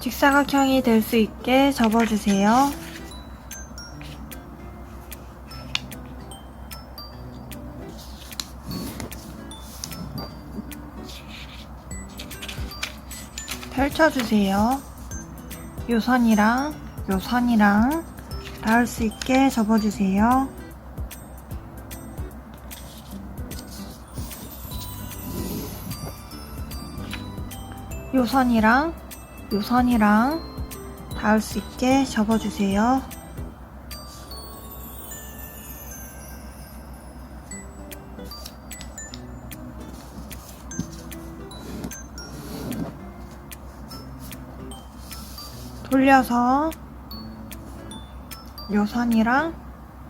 직사각형이 될 수 있게 접어주세요. 펼쳐주세요. 요 선이랑 요 선이랑 닿을 수 있게 접어주세요. 요 선이랑 요 선이랑 닿을 수 있게 접어주세요. 돌려서 요 선이랑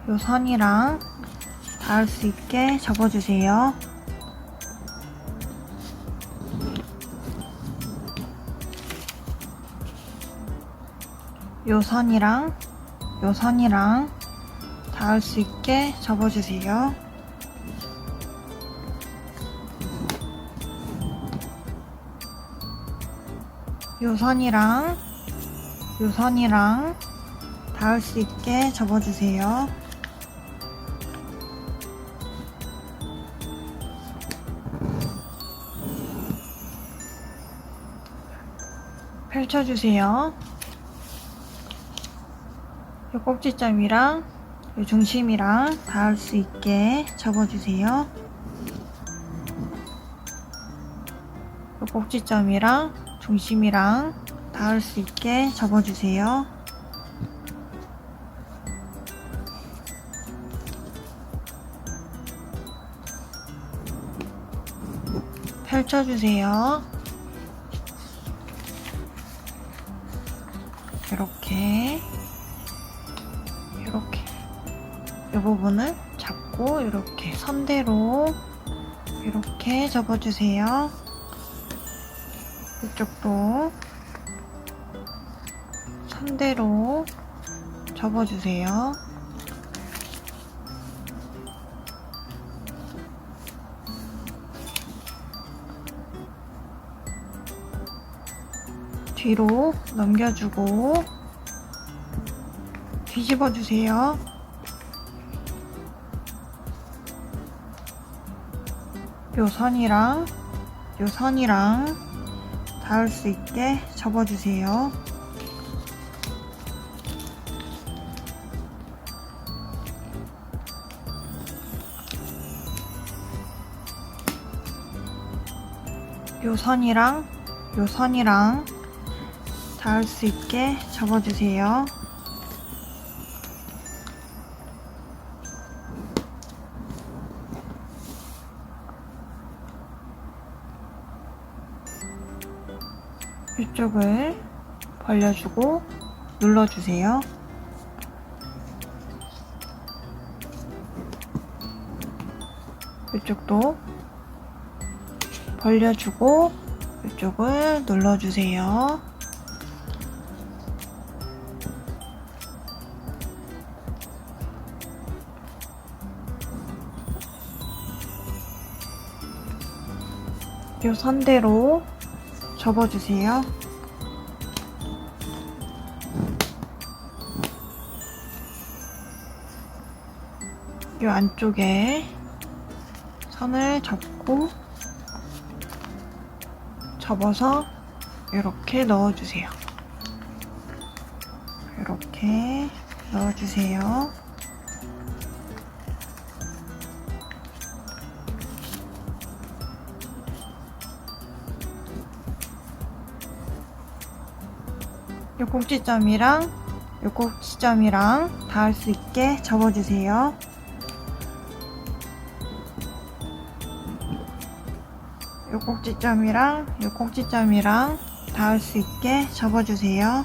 요 선이랑 닿을 수 있게 접어주세요. 요 선이랑 요 선이랑 닿을 수 있게 접어주세요. 요 선이랑 요 선이랑 닿을 수 있게 접어주세요. 펼쳐주세요. 요 꼭지점이랑 요 중심이랑 닿을 수 있게 접어주세요. 요 꼭지점이랑 중심이랑 닿을 수 있게 접어주세요. 펼쳐주세요. 이렇게 이렇게 이 부분을 잡고 이렇게 선대로 이렇게 접어주세요. 이쪽도 선대로 접어주세요. 뒤로 넘겨주고 뒤집어 주세요. 요 선이랑 요 선이랑 닿을 수 있게 접어주세요. 요 선이랑 요 선이랑 닿을 수 있게 접어주세요. 이쪽을 벌려주고 눌러주세요. 이쪽도 벌려주고 이쪽을 눌러주세요. 요 선대로 접어주세요. 요 안쪽에 선을 접고 접어서 이렇게 넣어주세요. 이렇게 넣어주세요. 요 꼭지점이랑 요 꼭지점이랑 닿을 수 있게 접어주세요. 요 꼭지점이랑 요 꼭지점이랑 닿을 수 있게 접어주세요.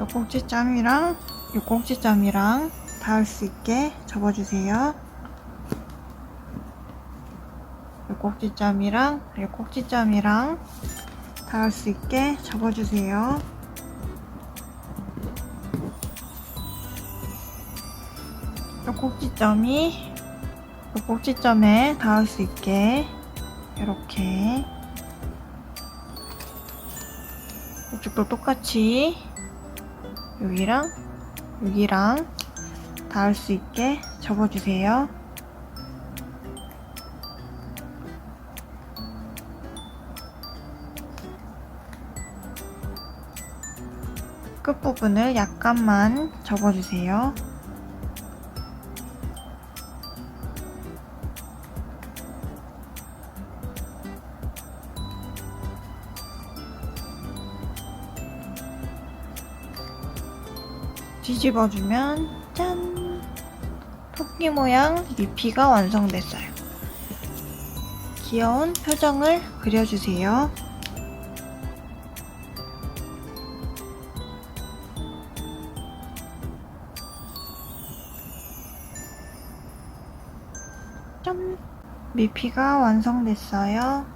요 꼭지점이랑 요 꼭지점이랑 닿을 수 있게 접어주세요. 요 꼭지점이랑 요 꼭지점이랑 닿을 수 있게 접어주세요. 요 꼭지점이 그 꼭지점에 닿을 수 있게 이렇게 이쪽도 똑같이 여기랑 여기랑 닿을 수 있게 접어주세요. 끝부분을 약간만 접어주세요. 뒤집어주면 짠! 토끼 모양 미피가 완성됐어요. 귀여운 표정을 그려주세요. 짠! 미피가 완성됐어요.